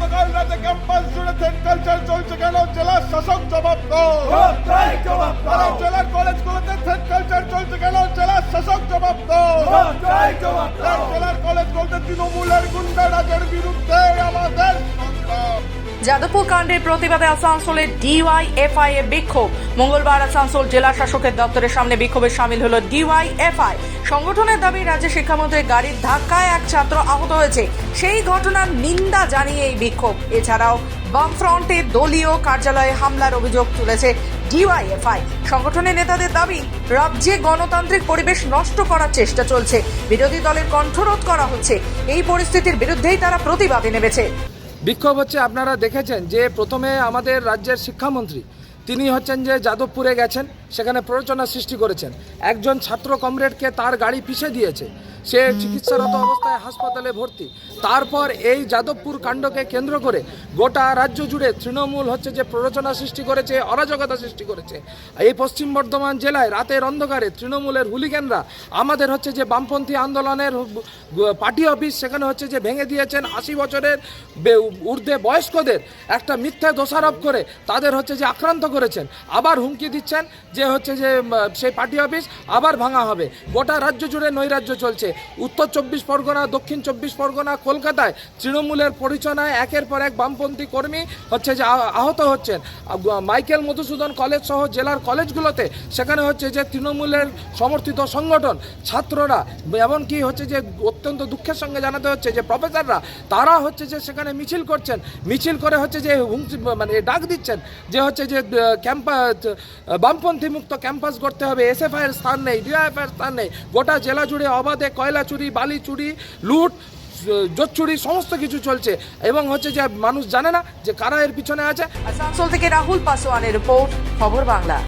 গতকাল রাতে ক্যাম্পাস জুড়ে কালচার চলছে কেন? জেলা শাসক জবাব দাও। জেলার কলেজগুলোতে থেট কালচার চলছে কেন? জেলা শাসক জবাব জেলার কলেজগুলোতে তৃণমূলের গুন্ডারাজের বিরুদ্ধে আমাদের সংগ্রাম যাদবপুর কাণ্ডের প্রতিবাদে আসানসোলে ডিওয়াইএফআই এর বিক্ষোভ। মঙ্গলবার আসানসোল জেলা শাসকের দপ্তরের সামনে বিক্ষোভে সামিল হলো ডিওয়াইএফআই। সংগঠনের দাবি রাজ্যের শিক্ষামন্ত্রীর গাড়ির ধাক্কায় এক ছাত্র আহত হয়েছে। সেই ঘটনার নিন্দা জানিয়ে এই বিক্ষোভ। এছাড়াও বামফ্রন্টে দলীয় কার্যালয়ে হামলার অভিযোগ তুলেছে ডিওয়াইএফআই। সংগঠনের নেতাদের দাবি, রাজ্যে গণতান্ত্রিক পরিবেশ নষ্ট করার চেষ্টা চলছে। বিরোধী দলের কণ্ঠরোধ করা হচ্ছে। এই পরিস্থিতির বিরুদ্ধেই তারা প্রতিবাদে নেমেছে। বিক্ষোভ হচ্ছে আপনারা দেখেছেন যে প্রথমে আমাদের রাজ্যের শিক্ষামন্ত্রী তিনি হচ্ছেন যে যাদবপুরে গেছেন। সেখানে প্ররোচনা সৃষ্টি করেছেন। একজন ছাত্র কমরেডকে তার গাড়ি পিছে দিয়েছে। সে চিকিৎসারত অবস্থায় হাসপাতালে ভর্তি। তারপর এই যাদবপুর কাণ্ডকে কেন্দ্র করে গোটা রাজ্য জুড়ে তৃণমূল হচ্ছে যে প্ররোচনা সৃষ্টি করেছে, অরাজকতা সৃষ্টি করেছে। এই পশ্চিম বর্ধমান জেলায় রাতের অন্ধকারে তৃণমূলের হুলিগ্যানরা আমাদের হচ্ছে যে বামপন্থী আন্দোলনের পার্টি অফিস, সেখানে হচ্ছে যে ভেঙে দিয়েছেন আশি বছরের ঊর্ধ্বে বয়স্কদের একটা মিথ্যা দোষারোপ করে তাদের হচ্ছে যে আক্রান্ত করেছেন। আবার হুমকি দিচ্ছেন যে হচ্ছে যে সেই পার্টি অফিস আবার ভাঙা হবে। গোটা রাজ্য জুড়ে নৈরাজ্য চলছে। উত্তর চব্বিশ পরগনা, দক্ষিণ চব্বিশ পরগনা, কলকাতায় তৃণমূলের পরিচালনায় একের পর এক বামপন্থী কর্মী হচ্ছে যে আহত হচ্ছেন। মাইকেল মধুসূদন কলেজ সহ জেলার কলেজগুলোতে সেখানে হচ্ছে যে তৃণমূলের সমর্থিত সংগঠন, ছাত্ররা, এমনকি হচ্ছে যে অত্যন্ত দুঃখের সঙ্গে জানাতে হচ্ছে যে প্রফেসররা, তারা হচ্ছে যে সেখানে মিছিল করছেন। মিছিল করে হচ্ছে যে মানে ডাক দিচ্ছেন যে হচ্ছে যে ক্যাম্পাস বামপন্থী মুক্ত ক্যাম্পাস গড়তে হবে। এসএফআই এর স্থান নেই ডিআইএফআই এর স্থান নেই। গোটা জেলা জুড়ে অবাধে কয়লা চুরি, বালি চুরি, লুট জোচুরি সমস্ত কিছু চলছে। এবং হচ্ছে যে মানুষ জানে না যে কারা এর পিছনে আছে। আসানসোল থেকে রাহুল পাসোয়ানের রিপোর্ট, খবর বাংলা।